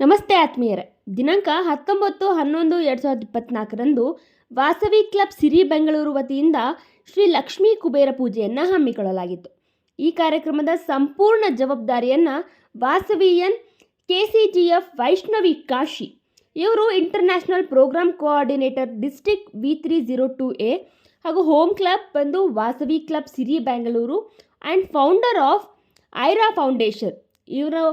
ನಮಸ್ತೆ ಆತ್ಮೀಯರೇ. ದಿನಾಂಕ ಹತ್ತೊಂಬತ್ತು ಹನ್ನೊಂದು ಎರಡು ಸಾವಿರದ ಇಪ್ಪತ್ನಾಲ್ಕರಂದು ವಾಸವಿ ಕ್ಲಬ್ ಸಿರಿ ಬೆಂಗಳೂರು ವತಿಯಿಂದ ಶ್ರೀ ಲಕ್ಷ್ಮೀ ಕುಬೇರ ಪೂಜೆಯನ್ನು ಹಮ್ಮಿಕೊಳ್ಳಲಾಗಿತ್ತು. ಈ ಕಾರ್ಯಕ್ರಮದ ಸಂಪೂರ್ಣ ಜವಾಬ್ದಾರಿಯನ್ನು Vasavian K C G F Vaishnavi Kashi, ಇವರು international programme coordinator district V three zero two A ಹಾಗೂ ಹೋಮ್ ಕ್ಲಬ್ ಬಂದು Vasavi club Siri Bengaluru and founder of Aira foundation. ಇವರು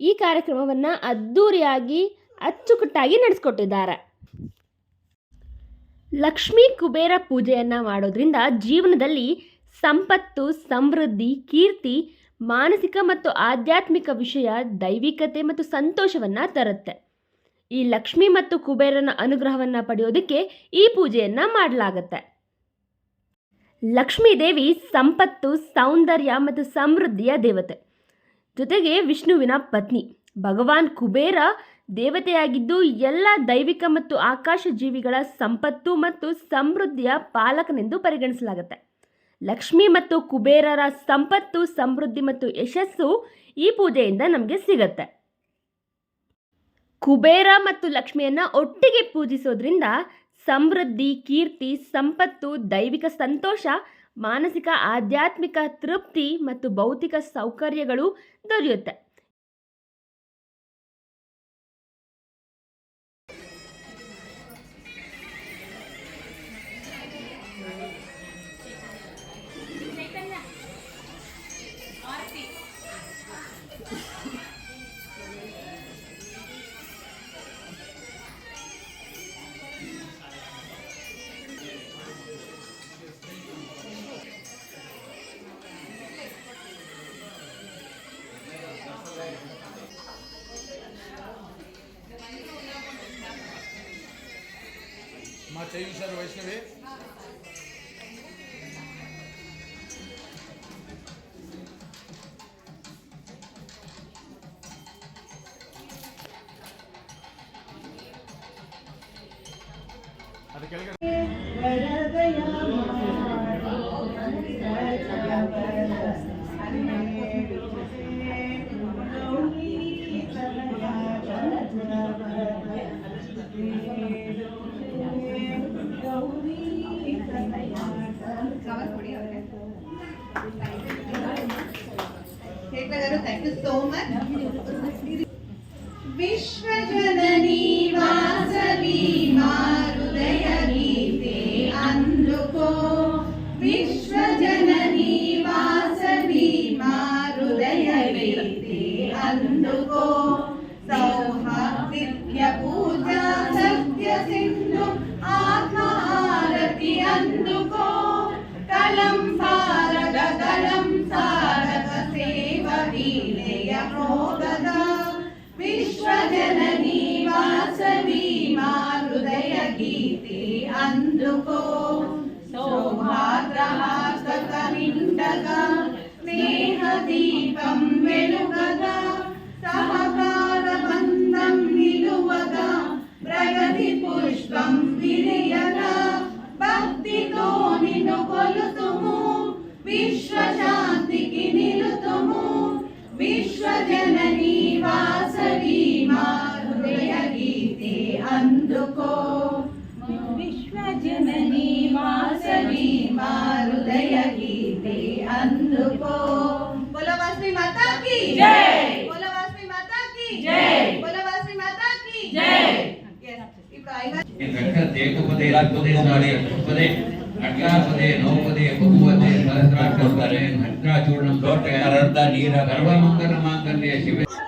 ಈ ಕಾರ್ಯಕ್ರಮವನ್ನು ಅದ್ಧೂರಿಯಾಗಿ ಅಚ್ಚುಕಟ್ಟಾಗಿ ನಡೆಸ್ಕೊಟ್ಟಿದ್ದಾರೆ. ಲಕ್ಷ್ಮೀ ಕುಬೇರ ಪೂಜೆಯನ್ನು ಮಾಡೋದ್ರಿಂದ ಜೀವನದಲ್ಲಿ ಸಂಪತ್ತು, ಸಮೃದ್ಧಿ, ಕೀರ್ತಿ, ಮಾನಸಿಕ ಮತ್ತು ಆಧ್ಯಾತ್ಮಿಕ ವಿಷಯ ದೈವಿಕತೆ ಮತ್ತು ಸಂತೋಷವನ್ನು ತರುತ್ತೆ. ಈ ಲಕ್ಷ್ಮಿ ಮತ್ತು ಕುಬೇರನ ಅನುಗ್ರಹವನ್ನು ಪಡೆಯೋದಕ್ಕೆ ಈ ಪೂಜೆಯನ್ನು ಮಾಡಲಾಗತ್ತೆ. ಲಕ್ಷ್ಮೀ ದೇವಿ ಸಂಪತ್ತು, ಸೌಂದರ್ಯ ಮತ್ತು ಸಮೃದ್ಧಿಯ ದೇವತೆ. ಜೊತೆಗೆ ವಿಷ್ಣುವಿನ ಪತ್ನಿ. ಭಗವಾನ್ ಕುಬೇರ ದೇವತೆಯಾಗಿದ್ದು ಎಲ್ಲ ದೈವಿಕ ಮತ್ತು ಆಕಾಶ ಜೀವಿಗಳ ಸಂಪತ್ತು ಮತ್ತು ಸಮೃದ್ಧಿಯ ಪಾಲಕನೆಂದು ಪರಿಗಣಿಸಲಾಗುತ್ತೆ. ಲಕ್ಷ್ಮಿ ಮತ್ತು ಕುಬೇರರ ಸಂಪತ್ತು, ಸಮೃದ್ಧಿ ಮತ್ತು ಯಶಸ್ಸು ಈ ಪೂಜೆಯಿಂದ ನಮಗೆ ಸಿಗತ್ತೆ. ಕುಬೇರ ಮತ್ತು ಲಕ್ಷ್ಮಿಯನ್ನ ಒಟ್ಟಿಗೆ ಪೂಜಿಸೋದ್ರಿಂದ ಸಮೃದ್ಧಿ, ಕೀರ್ತಿ, ಸಂಪತ್ತು, ದೈವಿಕ ಸಂತೋಷ ಮಾನಸಿಕ ಆಧ್ಯಾತ್ಮಿಕ ತೃಪ್ತಿ ಮತ್ತು ಭೌತಿಕ ಸೌಕರ್ಯಗಳು ದೊರೆಯುತ್ತೆ. మా చెయ్యి సార్ వైష్ణవి అది కలిగి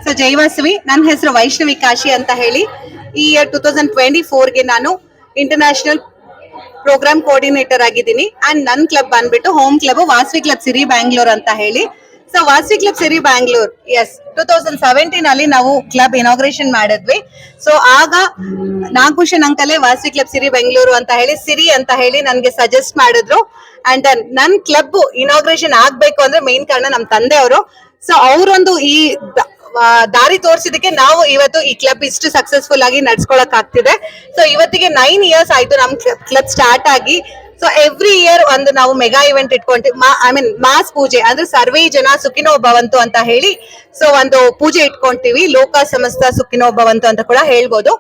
ಸೊ ಜೈವಾಸವಿ ನನ್ನ ಹೆಸರು ವೈಷ್ಣವಿ ಕಾಶಿ ಅಂತ ಹೇಳಿ. ಈ ಇಯರ್ ಟೂ ತೌಸಂಡ್ ಟ್ವೆಂಟಿ ಫೋರ್ಗೆ ನಾನು ಇಂಟರ್ನ್ಯಾಷನಲ್ ಪ್ರೋಗ್ರಾಮ್ ಕೋಆರ್ಡಿನೇಟರ್ ಆಗಿದ್ದೀನಿ. ಅಂಡ್ ನನ್ನ ಕ್ಲಬ್ ಬಂದ್ಬಿಟ್ಟು home club Vasavi club Siri Bangalore ಅಂತ ಹೇಳಿ. So Vasavi club Siri Bangalore as two thousand seventeen ಅಲ್ಲಿ ನಾವು ಕ್ಲಬ್ ಇನಾಗ್ರೇಷನ್ ಮಾಡಿದ್ವಿ. ಸೊ ಆಗ ನಾಗಭೂಷಣ್ ಅಂಕಲೇ ವಾಸವಿ ಕ್ಲಬ್ ಸಿರಿ ಬೆಂಗಳೂರು ಅಂತ ಹೇಳಿ ಸಿರಿ ಅಂತ ಹೇಳಿ ನನ್ಗೆ ಸಜೆಸ್ಟ್ ಮಾಡಿದ್ರು. ಅಂಡ್ ನನ್ ಕ್ಲಬ್ ಇನಾಗ್ರೇಷನ್ ಆಗ್ಬೇಕು ಅಂದ್ರೆ ಮೇನ್ ಕಾರಣ ನಮ್ ತಂದೆಯವರು. ಸೊ ಅವರೊಂದು ಈ ದಾರಿ ತೋರಿಸಿದಕ್ಕೆ ನಾವು ಇವತ್ತು ಈ ಕ್ಲಬ್ ಇಷ್ಟು ಸಕ್ಸಸ್ಫುಲ್ ಆಗಿ ನಡ್ಸ್ಕೊಳಕ್ ಆಗ್ತಿದೆ. ಸೊ ಇವತ್ತಿಗೆ ನೈನ್ ಇಯರ್ಸ್ ಆಯ್ತು ನಮ್ ಕ್ಲಬ್ ಸ್ಟಾರ್ಟ್ ಆಗಿ. ಸೊ ಎವ್ರಿ ಇಯರ್ ಒಂದು ನಾವು ಮೆಗಾ ಇವೆಂಟ್ ಇಟ್ಕೊಂತೀವಿ ಐ ಮೀನ್ ಮಾಸ್ ಪೂಜೆ, ಅಂದ್ರೆ ಸರ್ವೇ ಜನ ಸುಖಿನೋ ಭವಂತು ಅಂತ ಹೇಳಿ ಸೊ ಒಂದು ಪೂಜೆ ಇಟ್ಕೊಂತೀವಿ. ಲೋಕ ಸಮಸ್ತ ಸುಖಿನೋ ಭವಂತು ಅಂತ ಕೂಡ ಹೇಳ್ಬೋದು.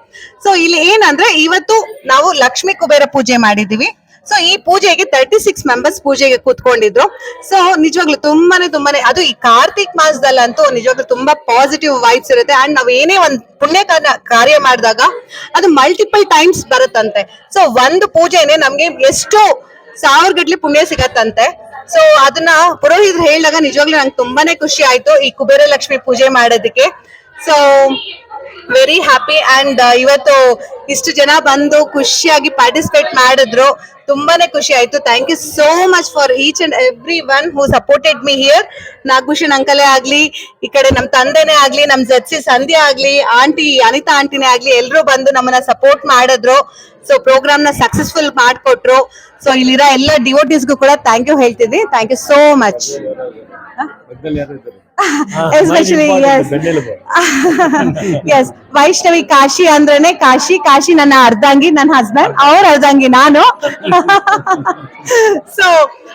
ಸೊ ಇಲ್ಲಿ ಏನಂದ್ರೆ, ಇವತ್ತು ನಾವು ಲಕ್ಷ್ಮೀ ಕುಬೇರ ಪೂಜೆ ಮಾಡಿದೀವಿ ಸೊ ಈ ಪೂಜೆಗೆ ತರ್ಟಿ ಸಿಕ್ಸ್ ಮೆಂಬರ್ಸ್ ಪೂಜೆಗೆ ಕೂತ್ಕೊಂಡಿದ್ರು. ಸೊ ನಿಜವಾಗ್ಲೂ ತುಂಬಾನೇ ತುಂಬಾನೇ, ಅದು ಈ ಕಾರ್ತಿಕ್ ಮಾಸದಲ್ಲಂತೂ ನಿಜವಾಗ್ಲೂ ತುಂಬಾ ಪಾಸಿಟಿವ್ ವೈಬ್ಸ್ ಇರುತ್ತೆ. ಅಂಡ್ ನಾವ್ ಏನೇ ಒಂದ್ ಪುಣ್ಯ ಕಾರ್ಯ- ಮಾಡಿದಾಗ ಅದು ಮಲ್ಟಿಪಲ್ ಟೈಮ್ಸ್ ಬರುತ್ತಂತೆ. ಸೊ ಒಂದು ಪೂಜೆನೆ ನಮ್ಗೆ ಎಷ್ಟು ಸಾವಿರ ಗಟ್ಲೆ ಪುಣ್ಯ ಸಿಗತ್ತಂತೆ. ಸೊ ಅದನ್ನ ಪುರೋಹಿತರು ಹೇಳಿದಾಗ ನಿಜವಾಗ್ಲೂ ನಂಗೆ ತುಂಬಾನೇ ಖುಷಿ ಆಯ್ತು ಈ ಕುಬೇರ ಲಕ್ಷ್ಮಿ ಪೂಜೆ ಮಾಡೋದಕ್ಕೆ. ಸೊ ವೆರಿ ಹ್ಯಾಪಿ ಅಂಡ್ ಇವತ್ತು ಇಷ್ಟು ಜನ ಬಂದು ಖುಷಿಯಾಗಿ ಪಾರ್ಟಿಸಿಪೇಟ್ ಮಾಡಿದ್ರು. ತುಂಬಾನೇ ಖುಷಿ ಆಯ್ತು. Thank you so much for each and every one who supported me here Nagabhushan ಅಂಕಲೇ ಆಗ್ಲಿ, ಈ ಕಡೆ ನಮ್ಮ ತಂದೆನೇ ಆಗ್ಲಿ ನಮ್ಮ ಜರ್ಸಿ ಸಂಧ್ಯಾ ಆಗ್ಲಿ, ಆಂಟಿ ಅನಿತಾ ಆಂಟಿನೇ ಆಗ್ಲಿ, ಎಲ್ರು ಬಂದು ನಮ್ಮನ್ನ ಸಪೋರ್ಟ್ ಮಾಡಿದ್ರು. ಸೊ ಪ್ರೋಗ್ರಾಮ್ನ ಸಕ್ಸಸ್ಫುಲ್ ಮಾಡಿಕೊಟ್ರು. ಸೊ ಇಲ್ಲಿರೋ ಎಲ್ಲ ಡಿವೋಟೀಸ್ಗೂ ಕೂಡ thank you ಹೇಳ್ತಿದ್ವಿ thank you so much especially S S Vaishnavi Kashi ಅಂದ್ರೇನೆ ಕಾಶಿ ಕಾಶಿ ನನ್ನ ಅರ್ಧಾಂಗಿ ನನ್ನ ಹಸ್ಬೆಂಡ್ ಅವ್ರ ಅರ್ಧಾಂಗಿ ನಾನು. ಸೊ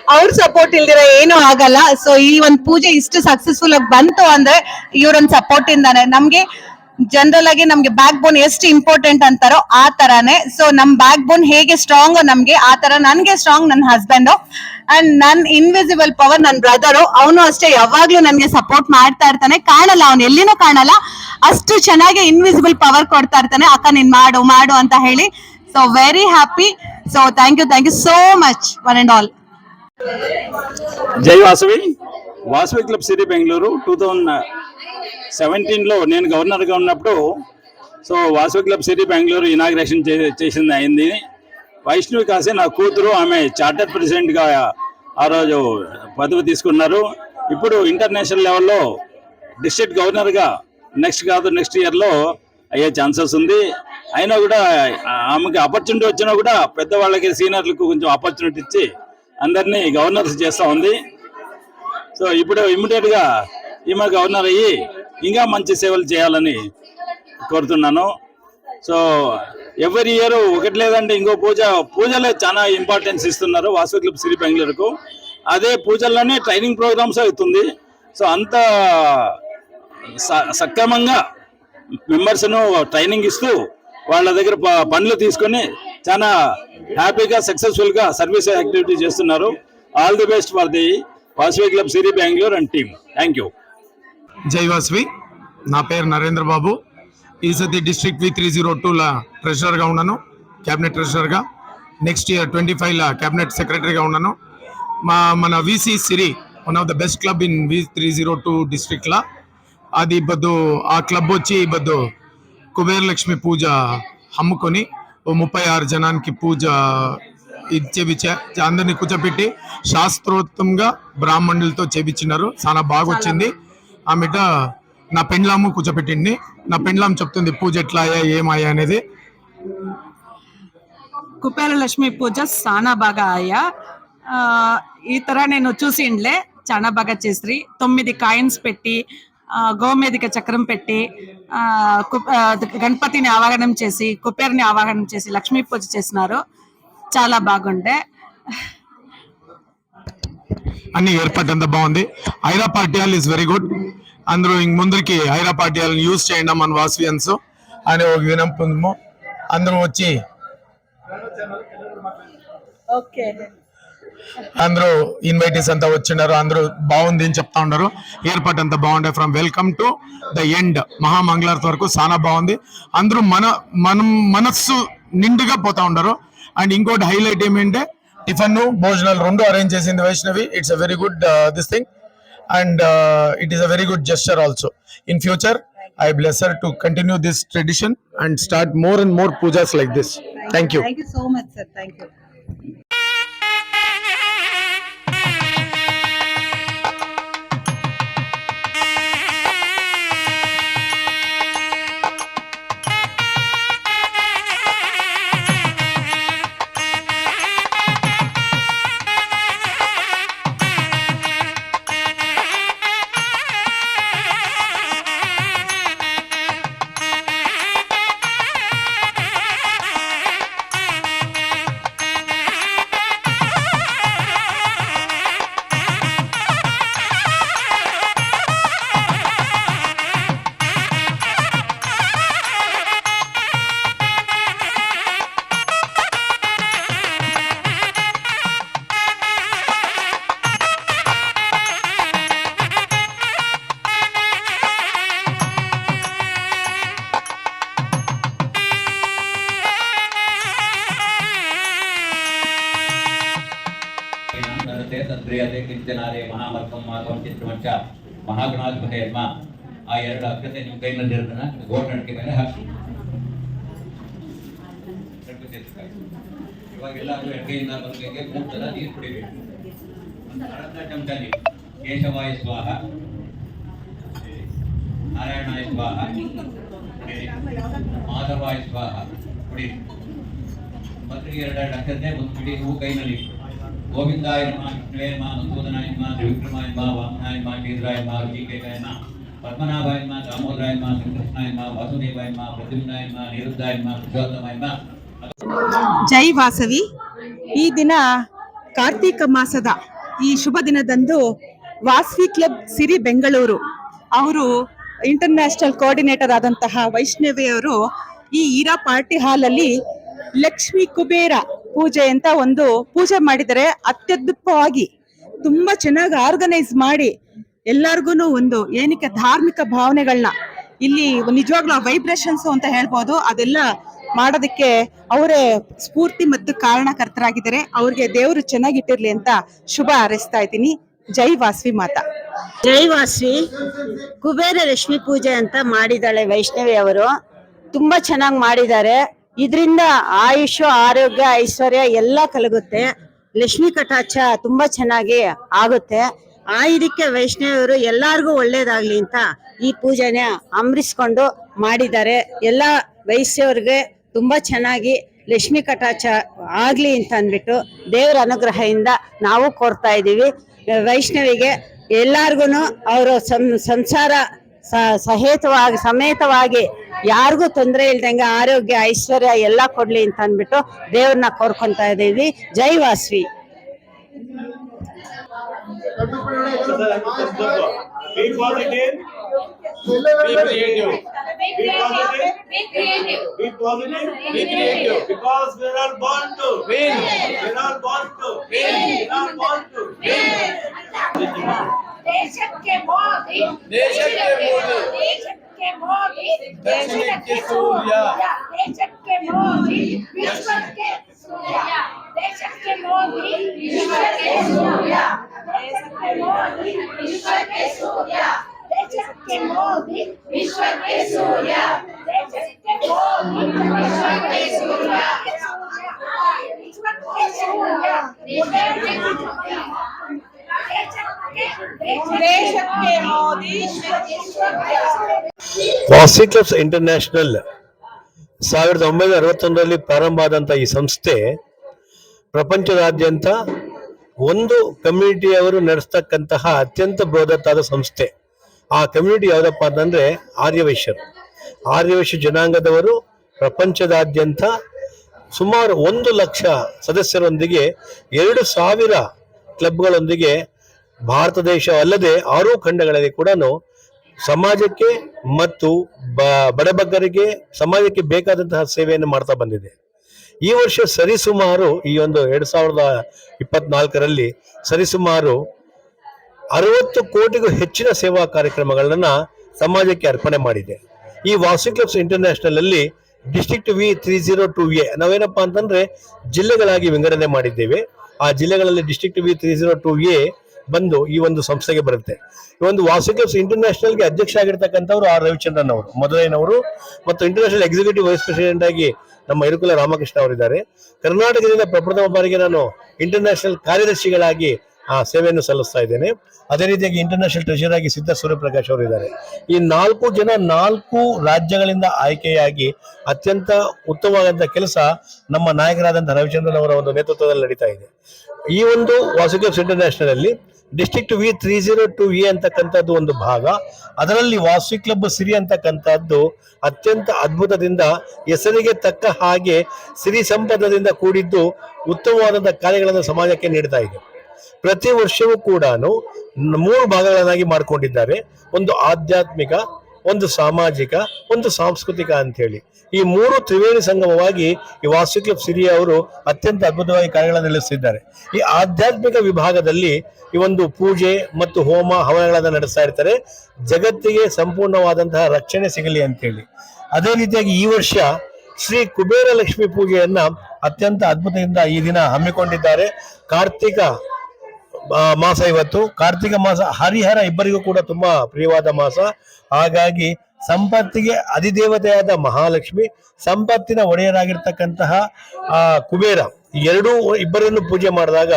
ಅವ್ರ ಸಪೋರ್ಟ್ ಇಲ್ದಿರ ಏನು ಆಗಲ್ಲ. ಸೊ ಈ ಒಂದು ಪೂಜೆ ಇಷ್ಟು ಸಕ್ಸಸ್ಫುಲ್ ಆಗಿ ಬಂತು ಅಂದ್ರೆ ಇವ್ರೊಂದ್ ಸಪೋರ್ಟ್ ಇಂದಾನೆ. ನಮ್ಗೆ ಜನರಲ್ ಆಗಿ ನಮ್ಗೆ ಬ್ಯಾಕ್ ಬೋನ್ ಎಷ್ಟು ಇಂಪಾರ್ಟೆಂಟ್ ಅಂತಾರೋ ಆ ತರಾನೇ. ಸೊ ನಮ್ ಬ್ಯಾಕ್ ಬೋನ್ ಹೇಗೆ ಸ್ಟ್ರಾಂಗ್ ನಮ್ಗೆ, ಆ ತರ ನನ್ಗೆ ಸ್ಟ್ರಾಂಗ್ ನನ್ನ ಹಸ್ಬೆಂಡ್ ಅಂಡ್ ನನ್ ಇನ್ವಿಸಿಬಲ್ ಪವರ್ ನನ್ನ ಬ್ರದರ್ ಅವನು ಅಷ್ಟೇ ಯಾವಾಗ್ಲೂ ನನ್ಗೆ ಸಪೋರ್ಟ್ ಮಾಡ್ತಾ ಇರ್ತಾನೆ. ಕಾಣಲ್ಲ ಅವ್ನು, ಎಲ್ಲಿನೂ ಕಾಣಲ್ಲ. ಅಷ್ಟು ಚೆನ್ನಾಗಿ ಇನ್ವಿಸಿಬಲ್ ಪವರ್ ಕೊಡ್ತಾ ಇರ್ತಾನೆ. ಅಕ್ಕ, ನೀನ್ ಮಾಡು ಮಾಡು ಅಂತ ಹೇಳಿ. So very happy so thank you thank you so much one and all Jai Vasavi. Vasavi club city Bengaluru two thousand సెవెంటీన్లో నేను గవర్నర్గా ఉన్నప్పుడు so Vasavi club city Bengaluru inauguration చే చేసింది అయింది. వైష్ణవి కాసే నా కూతురు ఆమె చార్టర్ ప్రెసిడెంట్గా ఆ రోజు పదవి తీసుకున్నారు. ఇప్పుడు ఇంటర్నేషనల్ లెవెల్లో డిస్ట్రిక్ట్ గవర్నర్గా నెక్స్ట్ కాదు నెక్స్ట్ ఇయర్లో అయ్యే ఛాన్సెస్ ఉంది. అయినా కూడా ఆమెకి ఆపర్చునిటీ వచ్చినా కూడా పెద్దవాళ్ళకి సీనియర్లకు కొంచెం ఆపర్చునిటీ ఇచ్చి అందరినీ గవర్నర్స్ చేస్తూ ఉంది. సో ఇప్పుడు ఇమ్మీడియట్గా ఈమె గవర్నర్ అయ్యి ఇంకా మంచి సేవలు చేయాలని కోరుతున్నాను. సో ఎవరి ఇయర్ ఒకటి లేదంటే ఇంకో పూజ. పూజలే చాలా ఇంపార్టెన్స్ ఇస్తున్నారు వాసు క్లబ్ శ్రీ బెంగళూరుకు. అదే పూజల్లోనే ట్రైనింగ్ ప్రోగ్రామ్స్ అవుతుంది. సో అంత స- సక్రమంగా మెంబర్స్ను ట్రైనింగ్ ఇస్తూ వాళ్ళ దగ్గర పనులు తీసుకొని చాలా హ్యాపీగా సక్సెస్ఫుల్గా సర్వీస్ యాక్టివిటీ చేస్తున్నారు. All the best for the Vasavi club Siri Bengaluru and team thank you జైవాస్వి నా పేరు నరేంద్ర బాబు ఈసతి డిస్ట్రిక్ట్ వి త్రీ జీరో టూల ట్రెషరర్గా ఉన్నాను క్యాబినెట్ ట్రెషరర్గా. నెక్స్ట్ ఇయర్ ట్వంటీ ఫైవ్ల క్యాబినెట్ సెక్రటరీగా ఉన్నాను. మా మన VC Siri one of the best club in V three zero two డిస్ట్రిక్ట్లా అది బద్దు ఆ క్లబ్ వచ్చి బద్దు కుబేరలక్ష్మి పూజ అమ్ముకొని ఓ ముప్పై ఆరు జనానికి పూజ ఇది అందరినీ అందరిని కూర్చోపెట్టి శాస్త్రోత్తంగా బ్రాహ్మణులతో చేపించినారు. చాలా బాగా వచ్చింది ఆమెట నా పెండ్లాము కూర్చోపెట్టింది. నా పెండ్లాం చెప్తుంది పూజ ఎట్లా అయ్యా ఏమయ్యా? అనేది. కుబేర లక్ష్మి పూజ చాలా బాగా అయ్యా. ఈ ತರ నేను చూసిండ్లే. చాలా బాగా చేసి తొమ్మిది కాయిన్స్ పెట్టి గోమేదిక చక్రం పెట్టి గణపతిని ఆవాహనం చేసి కుపేరుని ఆవాహనం చేసి లక్ష్మీ పూజ చేసినారు. చాలా బాగుండే. అన్ని ఏర్పాటు అంతా బాగుంది. ఐరా పార్టియాల్ ఇస్ వెరీ గుడ్ అందరూ ఇంక ముందరికి ఐరా పార్టియాలను యూజ్ చేయండి మన వాస్వియన్స్ అనే ఒక వినంపము అందరూ వచ్చి ఓకే. అందరూ ఇన్వైటీస్ అంతా వచ్చిండారు. అందరూ బాగుంది అని చెప్తా ఉన్నారు ఏర్పాటు అంతా బాగుండే from welcome to the end మహామంగళారతి వరకు చాలా బాగుంది. అందరూ మన మనం మనస్సు నిండుగా పోతా ఉన్నారు అండ్ ఇంకోటి హైలైట్ ఏమంటే టిఫన్ భోజనాలు రెండు అరేంజ్ చేసింది Vaishnavi. It's a very good this thing and it is a very good gesture also in future I bless her to continue this tradition and start more and more pujas like this thank you thank you so much sir thank you gold ಅಡಿಕೆ ಮೇಲೆ ಹಾಕಿ. ಇವಾಗ ಎಲ್ಲರೂ ಎಡಗೈಯಿಂದ ಮೂರು ನೀರು ಕುಡಿಬೇಕು. ಒಂದು ಅರ್ಧ ಚಮಚ ನೀರು ಕೇಶವಾಯ ಸ್ವಾಹ, ನಾರಾಯಣಾಯ ಸ್ವಾಹ ಕುಡಿರಿ ಮಾಧವಾಯ ಸ್ವಾಹ ಕುಡಿರಿ ಮೊದಲಿಗೆ ಎರಡೆರಡು ಒಂದು ಬಿಡಿ ಹೂ ಕೈನಲ್ಲಿ. ಗೋವಿಂದಾಯ ನಮ ಕೃಷ್ಣವೇ ನಮ ಮಧುಸೂದನಾಯ ನಮ, ತ್ರಿವಿಕ್ರಮಾಯ ನಮ, ವಾಮನಾಯ ನಮ ಶ್ರೀಧರಾಯ ನಮ ಋಷಿಕೇಶಾಯ ನಮ. ಜೈ ವಾಸವಿ. ಈ ದಿನ ಕಾರ್ತೀಕ ಮಾಸದ ಈ ಶುಭ ದಿನದಂದು ವಾಸವಿ ಕ್ಲಬ್ ಸಿರಿ ಬೆಂಗಳೂರು. ಅವರು ಇಂಟರ್ನ್ಯಾಷನಲ್ ಕೋಆರ್ಡಿನೇಟರ್ ಆದಂತಹ ವೈಷ್ಣವಿ ಅವರು ಈ ಈರಾ ಪಾರ್ಟಿ ಹಾಲ್ ಅಲ್ಲಿ ಲಕ್ಷ್ಮಿ ಕುಬೇರ ಪೂಜೆ ಅಂತ ಒಂದು ಪೂಜೆ ಮಾಡಿದರೆ ಅತ್ಯದ್ಭುತವಾಗಿ ತುಂಬಾ ಚೆನ್ನಾಗಿ ಆರ್ಗನೈಸ್ ಮಾಡಿ ಎಲ್ಲಾರ್ಗು ಒಂದು ಏನಕ್ಕೆ ಧಾರ್ಮಿಕ ಭಾವನೆಗಳನ್ನ ಇಲ್ಲಿ ನಿಜವಾಗ್ಲೂ ವೈಬ್ರೇಷನ್ಸ್ ಅಂತ ಹೇಳ್ಬೋದು, ಅದೆಲ್ಲ ಮಾಡೋದಕ್ಕೆ ಅವರೇ ಸ್ಫೂರ್ತಿ ಮತ್ತು ಕಾರಣಕರ್ತರಾಗಿದ್ದಾರೆ. ಅವ್ರಿಗೆ ದೇವರು ಚೆನ್ನಾಗಿಟ್ಟಿರ್ಲಿ ಅಂತ ಶುಭ ಹಾರೈಸ್ತಾ ಇದ್ದೀನಿ. ಜೈ ವಾಸ್ವಿ ಮಾತಾ. ವಾಸ್ವಿ. ಕುಬೇರ ರಶ್ಮಿ ಪೂಜೆ ಅಂತ ಮಾಡಿದಾಳೆ ವೈಷ್ಣವಿ ಅವರು. ತುಂಬಾ ಚೆನ್ನಾಗಿ ಮಾಡಿದ್ದಾರೆ. ಇದರಿಂದ ಆಯುಷ್ ಆರೋಗ್ಯ, ಐಶ್ವರ್ಯ ಎಲ್ಲ ಕಲಗುತ್ತೆ. ಲಕ್ಷ್ಮಿ ಕಟಾಚ ತುಂಬಾ ಚೆನ್ನಾಗಿ ಆಗುತ್ತೆ. ಆ ವೈಷ್ಣವರು ವೈಷ್ಣವಿ ಎಲ್ಲಾರ್ಗೂ ಒಳ್ಳೇದಾಗ್ಲಿ ಅಂತ ಈ ಪೂಜೆನ ಅಮರಿಸ್ಕೊಂಡು ಮಾಡಿದ್ದಾರೆ. ಎಲ್ಲ ವಯಸ್ಸವ್ರಿಗೆ ತುಂಬಾ ಚೆನ್ನಾಗಿ ಲಕ್ಷ್ಮಿ ಕಟಾಚ ಆಗ್ಲಿ ಅಂತ ಅಂದ್ಬಿಟ್ಟು ದೇವರ ಅನುಗ್ರಹದಿಂದ ನಾವು ಕೋರ್ತಾ ಇದ್ದೀವಿ. ವೈಷ್ಣವಿಗೆ ಎಲ್ಲಾರ್ಗು ಅವರ ಸಂಸಾರ ಸಹೇತವಾಗಿ, ಸಮೇತವಾಗಿ ಯಾರಿಗೂ ತೊಂದರೆ ಇಲ್ದಂಗೆ ಆರೋಗ್ಯ, ಐಶ್ವರ್ಯ ಎಲ್ಲ ಕೊಡ್ಲಿ ಅಂತ ಅಂದ್ಬಿಟ್ಟು ದೇವ್ರನ್ನ ಕೋರ್ಕೊಂತ ಇದ್ದೀವಿ. ಜೈ Vasavi. Be positive. Be creative. Be positive. Be positive. Be creative. Because we are all born to win. We are all born to win. We are all born to win. ದೇಶಕ್ಕೆ ಮೋದಿ ದೇಶಕ್ಕೆ ಮೋದಿ. ದೇಶಕ್ಕೆ ಮೋದಿ ದಕ್ಷಿಣಕ್ಕೆ ಸೂರ್ಯ. ದೇಶಕ್ಕೆ ಮೋದಿ ವಿಶ್ವಕ್ಕೆ ಸೂರ್ಯ ದೇಶಕ್ಕೆ ಮೋದಿ ವಿಶ್ವಕ್ಕೆ ಸೂರ್ಯ ದೇಶಕ್ಕೆ ಮೋದಿ ವಿಶ್ವಕ್ಕೆ ಸೂರ್ಯ ದೇಶಕ್ಕೆ ಮೋದಿ ವಿಶ್ವಕ್ಕೆ ಸೂರ್ಯ ದೇಶಕ್ಕೆ ಮೋದಿ ವಿಶ್ವಕ್ಕೆ ಸೂರ್ಯ ವಿಶ್ವಕ್ಕೆ ಸೂರ್ಯ ದೇಶಕ್ಕೆ ಮೋದಿ ವಾಸಿ ಕ್ಲಬ್ಸ್ ಇಂಟರ್ನ್ಯಾಷನಲ್ ಸಾವಿರದ ಒಂಬೈನೂರ ಅರವತ್ತೊಂದರಲ್ಲಿ ಪ್ರಾರಂಭ ಆದಂಥ ಈ ಸಂಸ್ಥೆ ಪ್ರಪಂಚದಾದ್ಯಂತ ಒಂದು ಕಮ್ಯುನಿಟಿಯವರು ನಡೆಸ್ತಕ್ಕಂತಹ ಅತ್ಯಂತ ಬೃಹತ್ತಾದ ಸಂಸ್ಥೆ. ಆ ಕಮ್ಯುನಿಟಿ ಯಾವುದಪ್ಪ ಅಂತಂದ್ರೆ ಆರ್ಯವೈಶ್ಯರು. ಆರ್ಯವೈಶ್ಯ ಜನಾಂಗದವರು ಪ್ರಪಂಚದಾದ್ಯಂತ ಸುಮಾರು ಒಂದು ಲಕ್ಷ ಸದಸ್ಯರೊಂದಿಗೆ ಎರಡು ಸಾವಿರ ಕ್ಲಬ್ಗಳೊಂದಿಗೆ ಭಾರತ ದೇಶ ಅಲ್ಲದೆ ಆರೂ ಖಂಡಗಳಲ್ಲಿ ಕೂಡ ಸಮಾಜಕ್ಕೆ ಮತ್ತು ಬಡಬಗ್ಗರಿಗೆ ಸಮಾಜಕ್ಕೆ ಬೇಕಾದಂತಹ ಸೇವೆಯನ್ನು ಮಾಡ್ತಾ ಬಂದಿದೆ. ಈ ವರ್ಷ ಸರಿಸುಮಾರು ಈ ಒಂದು ಎರಡ್ ಸಾವಿರದ ಇಪ್ಪತ್ನಾಲ್ಕರಲ್ಲಿ ಸರಿಸುಮಾರು ಅರವತ್ತು ಕೋಟಿಗೂ ಹೆಚ್ಚಿನ ಸೇವಾ ಕಾರ್ಯಕ್ರಮಗಳನ್ನ ಸಮಾಜಕ್ಕೆ ಅರ್ಪಣೆ ಮಾಡಿದೆ. ಈ ವಾಸಿ ಕ್ಲಬ್ಸ್ ಇಂಟರ್ನ್ಯಾಷನಲ್ ಅಲ್ಲಿ district V three zero two A ನಾವೇನಪ್ಪಾ ಅಂತಂದ್ರೆ ಜಿಲ್ಲೆಗಳಾಗಿ ವಿಂಗಡಣೆ ಮಾಡಿದ್ದೇವೆ. ಆ ಜಿಲ್ಲೆಗಳಲ್ಲಿ district V three zero two A ಬಂದು ಈ ಒಂದು ಸಂಸ್ಥೆಗೆ ಬರುತ್ತೆ. ಈ ಒಂದು ವಾಸುಕೇವ್ಸ್ ಕ್ಲಬ್ಸ್ ಇಂಟರ್ನ್ಯಾಷನಲ್ಗೆ ಅಧ್ಯಕ್ಷ ಆಗಿರ್ತಕ್ಕಂಥವ್ರು ಆರ್ ರವಿಚಂದ್ರನ್ ಅವರು ಮೊದಲೇನವರು ಮತ್ತು ಇಂಟರ್ನ್ಯಾಷನಲ್ ಎಕ್ಸಿಕ್ಯೂಟಿವ್ ವೈಸ್ ಪ್ರೆಸಿಡೆಂಟ್ ಆಗಿ ನಮ್ಮ ಇರುಕುಲ ರಾಮಕೃಷ್ಣ ಅವರಿದ್ದಾರೆ. ಕರ್ನಾಟಕದಿಂದ ಪ್ರಪ್ರಥಮ ಬಾರಿಗೆ ನಾನು ಇಂಟರ್ನ್ಯಾಷನಲ್ ಕಾರ್ಯದರ್ಶಿಗಳಾಗಿ ಆ ಸೇವೆಯನ್ನು ಸಲ್ಲಿಸ್ತಾ ಇದ್ದೇನೆ. ಅದೇ ರೀತಿಯಾಗಿ ಇಂಟರ್ನ್ಯಾಷನಲ್ ಟ್ರೆಷರ್ ಆಗಿ ಸಿದ್ಧ ಸೂರ್ಯಪ್ರಕಾಶ್ ಅವರು ಇದ್ದಾರೆ. ಈ ನಾಲ್ಕು ಜನ ನಾಲ್ಕು ರಾಜ್ಯಗಳಿಂದ ಆಯ್ಕೆಯಾಗಿ ಅತ್ಯಂತ ಉತ್ತಮವಾದಂತಹ ಕೆಲಸ ನಮ್ಮ ನಾಯಕರಾದಂತಹ ರವಿಚಂದ್ರನ್ ಅವರ ಒಂದು ನೇತೃತ್ವದಲ್ಲಿ ನಡೀತಾ ಇದೆ. ಈ ಒಂದು ವಾಸುಕೇವ್ಸ್ ಇಂಟರ್ನ್ಯಾಷನಲ್ ಅಲ್ಲಿ district V three zero two V ಅಂತಕ್ಕಂಥದ್ದು ಒಂದು ಭಾಗ. ಅದರಲ್ಲಿ ವಾಸವಿ ಕ್ಲಬ್ ಸಿರಿ ಅಂತಕ್ಕಂಥದ್ದು ಅತ್ಯಂತ ಅದ್ಭುತದಿಂದ ಹೆಸರಿಗೆ ತಕ್ಕ ಹಾಗೆ ಸಿರಿ ಸಂಪದದಿಂದ ಕೂಡಿದ್ದು ಉತ್ತಮವಾದ ಕಾರ್ಯಗಳನ್ನು ಸಮಾಜಕ್ಕೆ ನೀಡ್ತಾ ಇದೆ. ಪ್ರತಿ ವರ್ಷವೂ ಕೂಡ ಮೂರು ಭಾಗಗಳನ್ನಾಗಿ ಮಾಡಿಕೊಂಡಿದ್ದಾರೆ. ಒಂದು ಆಧ್ಯಾತ್ಮಿಕ ಒಂದು ಸಾಮಾಜಿಕ, ಒಂದು ಸಾಂಸ್ಕೃತಿಕ ಅಂತ ಹೇಳಿ ಈ ಮೂರು ತ್ರಿವೇಣಿ ಸಂಗಮವಾಗಿ ಈ ವಾಸ್ತು ಕ್ಲಬ್ ಸಿರಿಯ ಅವರು ಅತ್ಯಂತ ಅದ್ಭುತವಾಗಿ ಕಾರ್ಯಗಳನ್ನು ನಡೆಸಿದ್ದಾರೆ ಈ ಆಧ್ಯಾತ್ಮಿಕ ವಿಭಾಗದಲ್ಲಿ ಈ ಒಂದು ಪೂಜೆ ಮತ್ತು ಹೋಮ ಹವನಗಳನ್ನು ನಡೆಸ್ತಾ ಇರ್ತಾರೆ. ಜಗತ್ತಿಗೆ ಸಂಪೂರ್ಣವಾದಂತಹ ರಕ್ಷಣೆ ಸಿಗಲಿ ಅಂತೇಳಿ ಅದೇ ರೀತಿಯಾಗಿ ಈ ವರ್ಷ ಶ್ರೀ ಕುಬೇರ ಲಕ್ಷ್ಮಿ ಪೂಜೆಯನ್ನ ಅತ್ಯಂತ ಅದ್ಭುತದಿಂದ ಈ ದಿನ ಹಮ್ಮಿಕೊಂಡಿದ್ದಾರೆ. ಕಾರ್ತಿಕ ಮಾಸ ಇವತ್ತು. ಕಾರ್ತಿಕ ಮಾಸ ಹರಿಹರ ಇಬ್ಬರಿಗೂ ಕೂಡ ತುಂಬಾ ಪ್ರಿಯವಾದ ಮಾಸ. ಹಾಗಾಗಿ ಸಂಪತ್ತಿಗೆ ಅಧಿದೇವತೆಯಾದ ಮಹಾಲಕ್ಷ್ಮಿ, ಸಂಪತ್ತಿನ ಒಡೆಯರಾಗಿರ್ತಕ್ಕಂತಹ, ಆ, ಕುಬೇರ ಎರಡೂ ಇಬ್ಬರನ್ನು ಪೂಜೆ ಮಾಡಿದಾಗ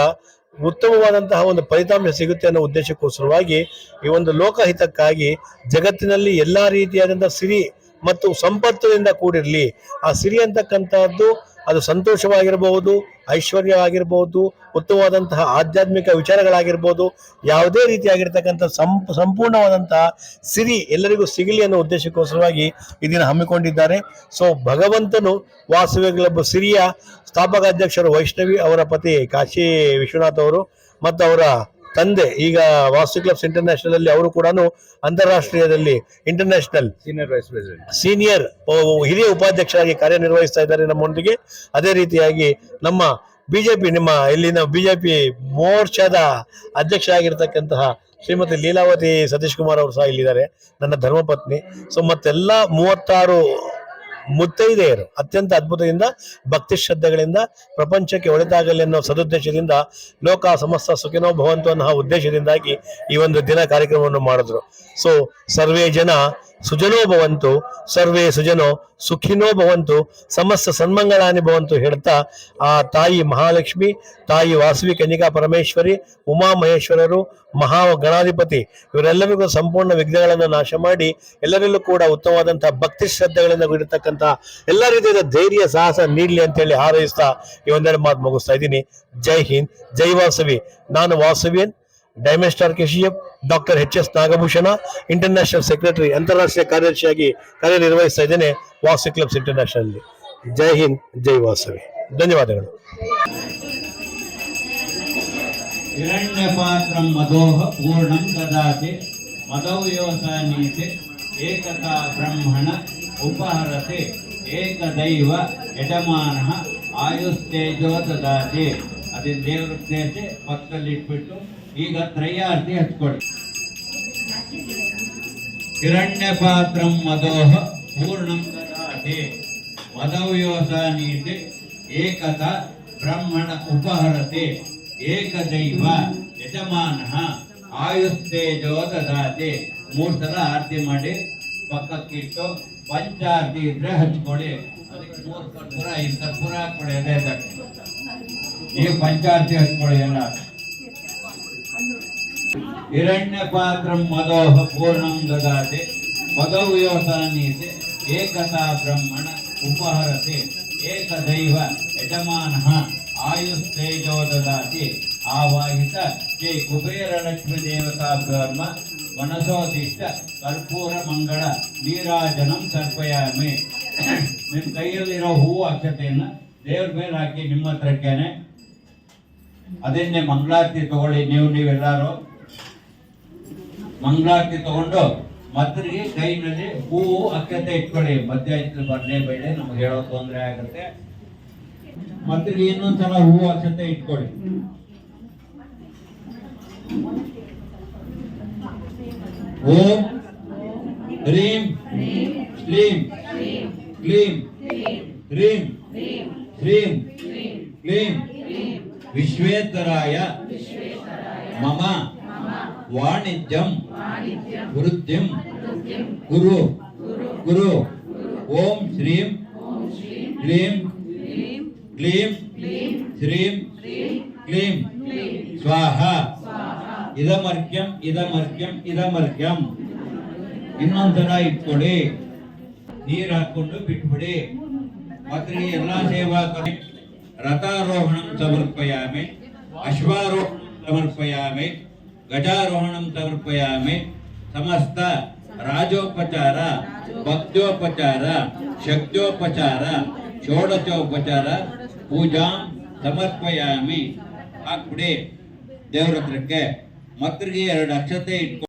ಉತ್ತಮವಾದಂತಹ ಒಂದು ಫಲಿತಾಂಶ ಸಿಗುತ್ತೆ ಅನ್ನೋ ಉದ್ದೇಶಕ್ಕೋಸ್ಕರವಾಗಿ ಈ ಒಂದು ಲೋಕಹಿತಕ್ಕಾಗಿ ಜಗತ್ತಿನಲ್ಲಿ ಎಲ್ಲಾ ರೀತಿಯಾದಂತಹ ಸಿರಿ ಮತ್ತು ಸಂಪತ್ತಿನಿಂದ ಕೂಡಿರಲಿ. ಆ ಸಿರಿ ಅಂತಕ್ಕಂತಹದ್ದು ಅದು ಸಂತೋಷವಾಗಿರಬಹುದು ಐಶ್ವರ್ಯ ಆಗಿರಬಹುದು ಉತ್ತಮವಾದಂತಹ ಆಧ್ಯಾತ್ಮಿಕ ವಿಚಾರಗಳಾಗಿರ್ಬೋದು, ಯಾವುದೇ ರೀತಿಯಾಗಿರ್ತಕ್ಕಂಥ ಸಂಪ್, ಸಂಪೂರ್ಣವಾದಂತಹ ಸಿರಿ ಎಲ್ಲರಿಗೂ ಸಿಗಲಿ ಅನ್ನೋ ಉದ್ದೇಶಕ್ಕೋಸ್ಕರವಾಗಿ ಇದನ್ನು ಹಮ್ಮಿಕೊಂಡಿದ್ದಾರೆ. ಸೊ ಭಗವಂತನು ವಾಸವಿ ಕ್ಲಬ್ ಸಿರಿಯ ಸ್ಥಾಪಕಾಧ್ಯಕ್ಷರು ವೈಷ್ಣವಿ ಅವರ ಪತಿ ಕಾಶಿ ವಿಶ್ವನಾಥ್ ಅವರು ಮತ್ತು ಅವರ ತಂದೆ ಈಗ ವಾಸ್ತು ಕ್ಲಬ್ಸ್ ಇಂಟರ್ನ್ಯಾಷನಲ್ ಅಲ್ಲಿ ಅವರು ಕೂಡ ಅಂತಾರಾಷ್ಟ್ರೀಯದಲ್ಲಿ international senior vice president senior ಹಿರಿಯ ಉಪಾಧ್ಯಕ್ಷರಾಗಿ ಕಾರ್ಯನಿರ್ವಹಿಸ್ತಾ ಇದ್ದಾರೆ ನಮ್ಮೊಂದಿಗೆ. ಅದೇ ರೀತಿಯಾಗಿ ನಮ್ಮ ಬಿಜೆಪಿ ನಿಮ್ಮ ಇಲ್ಲಿನ ಬಿಜೆಪಿ ಮೋರ್ಚಾದ ಅಧ್ಯಕ್ಷ ಆಗಿರ್ತಕ್ಕಂತಹ ಶ್ರೀಮತಿ ಲೀಲಾವತಿ ಸತೀಶ್ ಕುಮಾರ್ ಅವರು ಸಹ ಇಲ್ಲಿದ್ದಾರೆ ನನ್ನ ಧರ್ಮಪತ್ನಿ. ಸೊ ಮತ್ತೆಲ್ಲ ಮೂವತ್ತಾರು ಮುತ್ತೈದೆಯರು. ಅತ್ಯಂತ ಅದ್ಭುತದಿಂದ, ಭಕ್ತಿ ಶ್ರದ್ಧೆಗಳಿಂದ, ಪ್ರಪಂಚಕ್ಕೆ ಒಳಿತಾಗಲಿ ಅನ್ನೋ ಸದುದ್ದೇಶದಿಂದ, ಲೋಕ ಸಮಸ್ತ ಸುಖಿನೋ ಭವಂತು ಅನ್ನೋ ಉದ್ದೇಶದಿಂದಾಗಿ ಈ ಒಂದು ದಿನ ಕಾರ್ಯಕ್ರಮವನ್ನು ಮಾಡಿದ್ರು. ಸೊ ಸರ್ವೇ ಜನ ಸುಜನೋ ಭವಂತು, ಸರ್ವೇ ಸುಜನೋ ಸುಖಿನೋ ಭವಂತು, ಸಮಸ್ತ ಸನ್ಮಂಗಳಾನಿ ಭವಂತು ಹೇಳ್ತಾ, ಆ ತಾಯಿ ಮಹಾಲಕ್ಷ್ಮಿ, ತಾಯಿ ವಾಸವಿ ಕನ್ನಿಕಾ ಪರಮೇಶ್ವರಿ, ಉಮಾ ಮಹೇಶ್ವರರು ಮಹಾ ಗಣಾಧಿಪತಿ ಇವರೆಲ್ಲರಿಗೂ ಸಂಪೂರ್ಣ ವಿಘ್ನಗಳನ್ನು ನಾಶ ಮಾಡಿ, ಎಲ್ಲರಲ್ಲೂ ಕೂಡ ಉತ್ತಮವಾದಂತಹ ಭಕ್ತಿ ಶ್ರದ್ಧೆಗಳಿಂದ ಕೂಡಿರ್ತಕ್ಕಂಥ ಎಲ್ಲ ರೀತಿಯಾದ ಧೈರ್ಯ, ಸಾಹಸ, ನೀಡಲಿ ಅಂತೇಳಿ ಹಾರೈಸ್ತಾ ಈ ಒಂದೆರಡು ಮಾತು ಮುಗಿಸ್ತಾ ಇದ್ದೀನಿ. ಜೈ ಹಿಂದ್, ಜೈ ವಾಸವಿ. ನಾನು Vasavian diamond star ಕೆಶಿಎಫ್ doctor H S Nagabhushana international secretary ಅಂತಾರಾಷ್ಟ್ರೀಯ ಕಾರ್ಯದರ್ಶಿಯಾಗಿ ಕಾರ್ಯನಿರ್ವಹಿಸ್ತಾ ಇದ್ದೇನೆ ವಾಸವಿ ಕ್ಲಬ್ಸ್ ಇಂಟರ್ನ್ಯಾಷನಲ್ ಜೈ ಹಿಂದ್ ಜೈ ವಾಸವಿ ಧನ್ಯವಾದಗಳು हिरण्यपात्रं मदोः पूर्णं ददाति मदव्योसानीति एकता ब्रह्मण उपहरति एकदैव ಯಜಮಾನಃ ಆಯುಸ್ತೇಜೋ ದದಾತಿ ಅದನ್ನ ದೇವ್ರ ಸೇರಿಸಿ ಪಕ್ಕದಲ್ಲಿ ಇಟ್ಬಿಟ್ಟು ಈಗ ತ್ರಯಾರ್ತಿ ಹಚ್ಕೊಳ್ಳಿ ಹಿರಣ್ಯ ಪಾತ್ರಂ ಮದೋಹ ಪೂರ್ಣಂ ದದಾತಿ ಮದವ್ಯೋಸಾನೀತಿ ಏಕತ ಬ್ರಹ್ಮಣ ಉಪಹರತಿ. ಏಕದೈವ ಯಜಮಾನ ಆಯುಸ್ತೇಜೋ ದದಾತಿ ಮೂರ್ ಸಲ ಆರತಿ ಮಾಡಿ ಪಕ್ಕಕ್ಕಿಟ್ಟು ಪಂಚಾರತಿ ಇದ್ರೆ ಹಚ್ಕೊಳ್ಳಿ ಅದಕ್ಕೆ ಮೂರ್ ಕರ್ಪೂರ ಐದು ಕರ್ಪೂರ ಹಾಕೊಳ್ಳಿ ಅದೇ. ನೀವು ಪಂಚಾರತಿ ಹಚ್ಕೊಳ್ಳಿ ಎಲ್ಲ. ಹಿರಣ್ಯ ಪಾತ್ರಂ ಮದೋಹ ಪೂರ್ಣಂ ದದಾತಿ, ಮದವ್ಯೋಸಾನೀತಿ, ಏಕತಾ ಬ್ರಹ್ಮಣ ಉಪಹರತೆ, ಏಕದೈವ ಯಜಮಾನಃ ಆಯುಸ್ತೇಜೋ ದದಾತಿ, ಆವಾಹಿತ ಶ್ರೀ ಕುಬೇರ ಲಕ್ಷ್ಮೀ ದೇವತಾಭ್ಯರ್ಮ ಮನಸೋದಿಷ್ಟ ಕರ್ಪೂರ ಮಂಗಳ ನೀರಾಜನಂ ಸರ್ಪಯಾಮಿ. ನಿಮ್ಮ ಕೈಯಲ್ಲಿರೋ ಹೂ ಅಕ್ಷತೆಯನ್ನು ದೇವ್ರ ಮೇಲೆ ಹಾಕಿ ನಿಮ್ಮ ಹತ್ರಕ್ಕೇನೆ ಅದನ್ನೇ ಮಂಗಳಾರತಿ ತಗೊಳ್ಳಿ, ನೀವು ನೀವೆಲ್ಲರೂ ಮಂಗಳಾರತಿ ತಗೊಂಡು ಮದ್ರಿಗೆ ಕೈನಲ್ಲಿ ಹೂವು ಅಕ್ಕತೆ ಇಟ್ಕೊಳ್ಳಿ. ಮಧ್ಯಾಹ್ನ ಬರ್ಲೇ ಬೇಡ ನಮ್ಗೆ ಹೇಳೋ ತೊಂದರೆ ಆಗುತ್ತೆ. ಮದ್ರಿಗೆ ಇನ್ನೊಂದ್ಸಲ ಹೂವು ಅಕ್ಷತೆ ಇಟ್ಕೊಳ್ಳಿ. ಓಂ ಹ್ರೀಂ ಕ್ಲೀಂ ಕ್ಲೀಂ ಹ್ರೀಂ ಹ್ರೀಂ ಕ್ಲೀಂ ವಿಶ್ವೇಶ್ವರಾಯ ಮಮ. ವಾಣಿಜ್ಯಂ ವೃದ್ಧಿಂ ಗುರು ಗುರು ಓಂ ಶ್ರೀಂ ಕ್ಲೀಂ ಕ್ಲೀಂ ಶ್ರೀಂ ಕ್ಲೀಂ ಸ್ವಾಹ ಇದಮರ್ಕ್ಯಂ ಇದಮರ್ಕ್ಯಂ ಇದಮರ್ಕ್ಯಂ ಇನ್ನೊಂದ್ಸಲ ಇಟ್ಕೊಳ್ಳಿ ನೀರ್ ಹಾಕೊಂಡು ಬಿಟ್ಬಿಡಿ ಮತ್ತೆ ಎಲ್ಲಾ ಸೇವಾಕರು ರಥಾರೋಹಣಂ ಸಮರ್ಪಯಾಮಿ ಅಶ್ವಾರೋಹಣಂ ಸಮರ್ಪಯಾಮಿ ಗಜಾರೋಹಣಂ ಸಮರ್ಪಯಾಮಿ ಸಮಸ್ತ ರಾಜೋಪಚಾರ ಭಕ್ತ್ಯೋಪಚಾರ ಶಕ್ತ್ಯೋಪಚಾರ ಷೋಡಶೋಪಚಾರ ಪೂಜಾಂ ಸಮರ್ಪಯಾಮಿ ಹಾಕ್ಬಿಡಿ ದೇವ್ರ ಹತ್ರಕ್ಕೆ ಮಕ್ಕಳಿಗೆ ಎರಡು ಅಕ್ಷತೆ ಇಟ್ಕೊಂಡು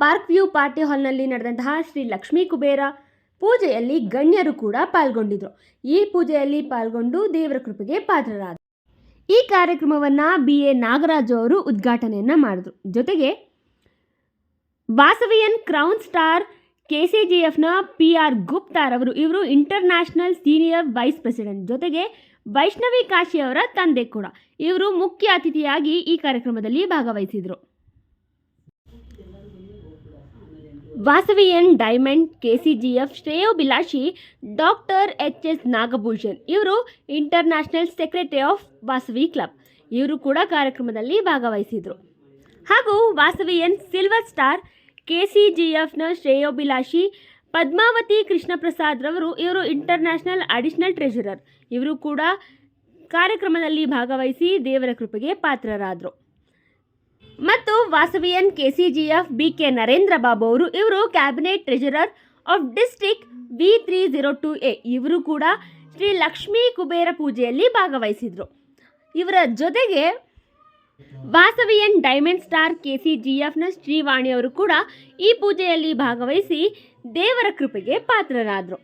ಪಾರ್ಕ್ ವ್ಯೂ ಪಾರ್ಟಿ ಹಾಲ್ನಲ್ಲಿ ನಡೆದಂತಹ ಶ್ರೀ ಲಕ್ಷ್ಮೀ ಕುಬೇರ ಪೂಜೆಯಲ್ಲಿ ಗಣ್ಯರು ಕೂಡ ಪಾಲ್ಗೊಂಡಿದ್ರು. ಈ ಪೂಜೆಯಲ್ಲಿ ಪಾಲ್ಗೊಂಡು ದೇವರ ಕೃಪೆಗೆ ಪಾತ್ರರಾದರು ಈ ಕಾರ್ಯಕ್ರಮವನ್ನು ಬಿ ಎ ನಾಗರಾಜು ಅವರು ಉದ್ಘಾಟನೆಯನ್ನು ಮಾಡಿದ್ರು. ಜೊತೆಗೆ Vasavian crown star K C G ಎಫ್ನ P R ಗುಪ್ತಾರವರು ಇವರು ಇಂಟರ್ನ್ಯಾಷನಲ್ ಸೀನಿಯರ್ ವೈಸ್ ಪ್ರೆಸಿಡೆಂಟ್. ಜೊತೆಗೆ ವೈಷ್ಣವಿ ಕಾಶಿ ಅವರ ತಂದೆ ಕೂಡ. ಇವರು ಮುಖ್ಯ ಅತಿಥಿಯಾಗಿ ಈ ಕಾರ್ಯಕ್ರಮದಲ್ಲಿ ಭಾಗವಹಿಸಿದರು. Vasavian diamond K C G F ಶ್ರೇಯೋಭಿಲಾಷಿ, doctor H S Nagabhushan. ಇವರು international secretary of Vasavi club. ಇವರು ಕೂಡ ಕಾರ್ಯಕ್ರಮದಲ್ಲಿ ಭಾಗವಹಿಸಿದರು. ಹಾಗೂ Vasavian silver star K C G ಎಫ್ನ ಶ್ರೇಯೋಭಿಲಾಷಿ ಪದ್ಮಾವತಿ ಕೃಷ್ಣಪ್ರಸಾದ್ ರವರು ಇವರು ಇಂಟರ್ನ್ಯಾಷನಲ್ ಅಡಿಷನಲ್ ಟ್ರೆಜರರ್. ಇವರು ಕೂಡ ಕಾರ್ಯಕ್ರಮದಲ್ಲಿ ಭಾಗವಹಿಸಿ ದೇವರ ಕೃಪೆಗೆ ಪಾತ್ರರಾದರು. ಮತ್ತು Vasavian K C G F B K Narendra Babu ಅವರು, ಇವರು cabinet treasurer of district V three zero two A ಇವರು ಕೂಡ ಶ್ರೀ ಲಕ್ಷ್ಮೀ ಕುಬೇರ ಪೂಜೆಯಲ್ಲಿ ಭಾಗವಹಿಸಿದರು. ಇವರ ಜೊತೆಗೆ Vasavian diamond star K C G ಎಫ್ನ ಶ್ರೀವಾಣಿಯವರು ಕೂಡ ಈ ಪೂಜೆಯಲ್ಲಿ ಭಾಗವಹಿಸಿ ದೇವರ ಕೃಪೆಗೆ ಪಾತ್ರರಾದರು.